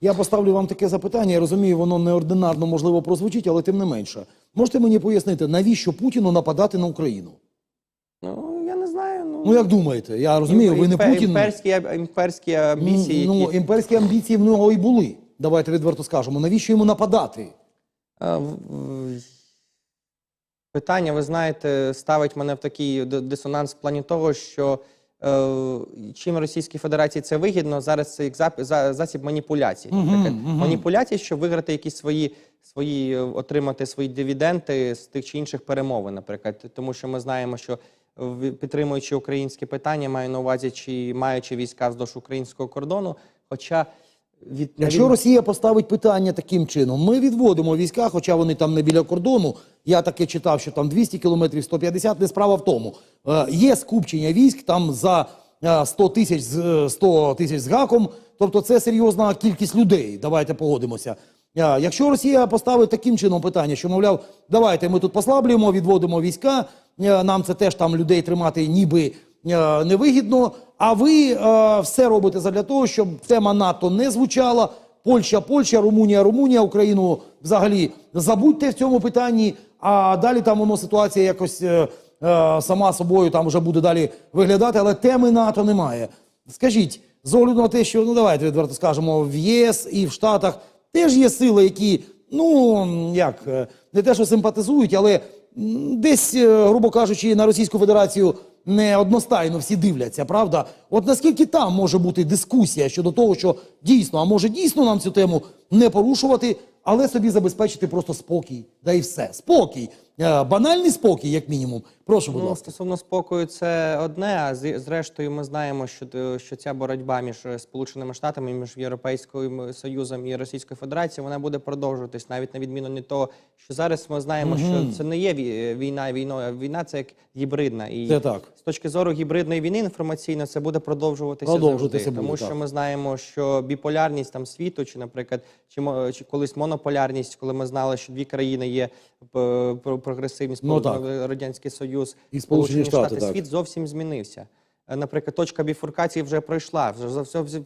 Я поставлю вам таке запитання. Я розумію, воно неординарно можливо прозвучить, але тим не менше. Можете мені пояснити, навіщо Путіну нападати на Україну? Ну я не знаю. Ну, Ну як думаєте? Я розумію, ви не імпе- Путін. Імперські, імперські амбіції, ну, які імперські амбіції в нього і були. Давайте відверто скажемо. Навіщо йому нападати? В- в- Питання, ви знаєте, ставить мене в такий дисонанс в плані того, що чим Російській Федерації це вигідно, зараз це як засіб маніпуляцій. Наприклад, маніпуляції, щоб виграти якісь свої, свої, е, отримати свої дивіденди з тих чи інших перемовин, наприклад. Тому що ми знаємо, що е, підтримуючи українське питання, маю на увазі, чи маючи війська вздовж українського кордону. Хоча від Якщо Росія поставить питання таким чином, ми відводимо війська, хоча вони там не біля кордону. Я таке читав, що там 200 кілометрів, 150, не справа в тому. Е, є скупчення військ там за е, 100 тисяч з е, 100 тисяч з гаком. Тобто це серйозна кількість людей. Давайте погодимося. Е, Якщо Росія поставить таким чином питання, що мовляв, давайте ми тут послаблюємо, відводимо війська, е, нам це теж там людей тримати ніби е, невигідно. А ви е, все робите задля того, щоб тема НАТО не звучала. Польща, Польща, Румунія, Румунія, Україну взагалі забудьте в цьому питанні. А далі там воно ситуація якось е, е, сама собою там вже буде далі виглядати, але теми НАТО немає. Скажіть, з огляду на те, що ну давайте відверто скажемо, в єС і в Штатах теж є сили, які ну як е, не те, що симпатизують, але десь, е, грубо кажучи, на Російську Федерацію не одностайно всі дивляться, правда? От наскільки там може бути дискусія щодо того, що дійсно, а може дійсно нам цю тему не порушувати, але собі забезпечити просто спокій, да і все. Спокій. Е, Банальний спокій, як мінімум. Прошу, будь Ну, ласка. стосовно спокою, це одне. А зрештою, ми знаємо, що, що ця боротьба між е, Сполученими Штатами, між Європейським Союзом і Російською Федерацією, вона буде продовжуватись, навіть на відміну не того, що зараз ми знаємо, що це не є війна війною, а війна це як гібридна. І Це так. з точки зору гібридної війни інформаційно це буде продовжуватися завжди. буде, тому так. що ми знаємо, що біполярність там світу, чи, наприклад, чи, чи колись монополярність, коли ми знали, що дві країни є п- про- прогресивні Ну. Радянський Союз І Сполучені Штати, штати світ зовсім змінився. Е, Наприклад, точка біфуркації вже пройшла, вже зовсім,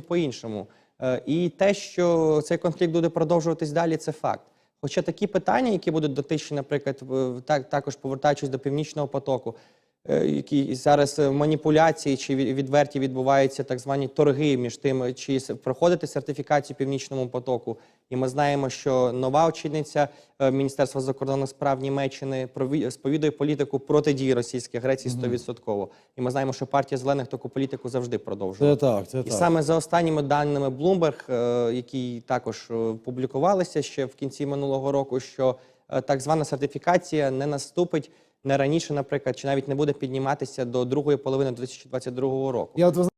по-іншому. Е, І те, що цей конфлікт буде продовжуватись далі, це факт. Хоча такі питання, які будуть дотичні, наприклад, так, також повертаючись до північного потоку, е, які зараз е, маніпуляції чи відверті відбуваються так звані торги між тим, чи проходити сертифікацію північному потоку. І ми знаємо, що нова очільниця е, Міністерства закордонних справ Німеччини сповідує політику протидії російській агресії 100%. І ми знаємо, що партія зелених таку політику завжди продовжує. Це так, це І саме за останніми даними Bloomberg, е, які також е, публікувалися ще в кінці минулого року, що е, так звана сертифікація не наступить не раніше, наприклад, чи навіть не буде підніматися до другої половини 2022 року. Я от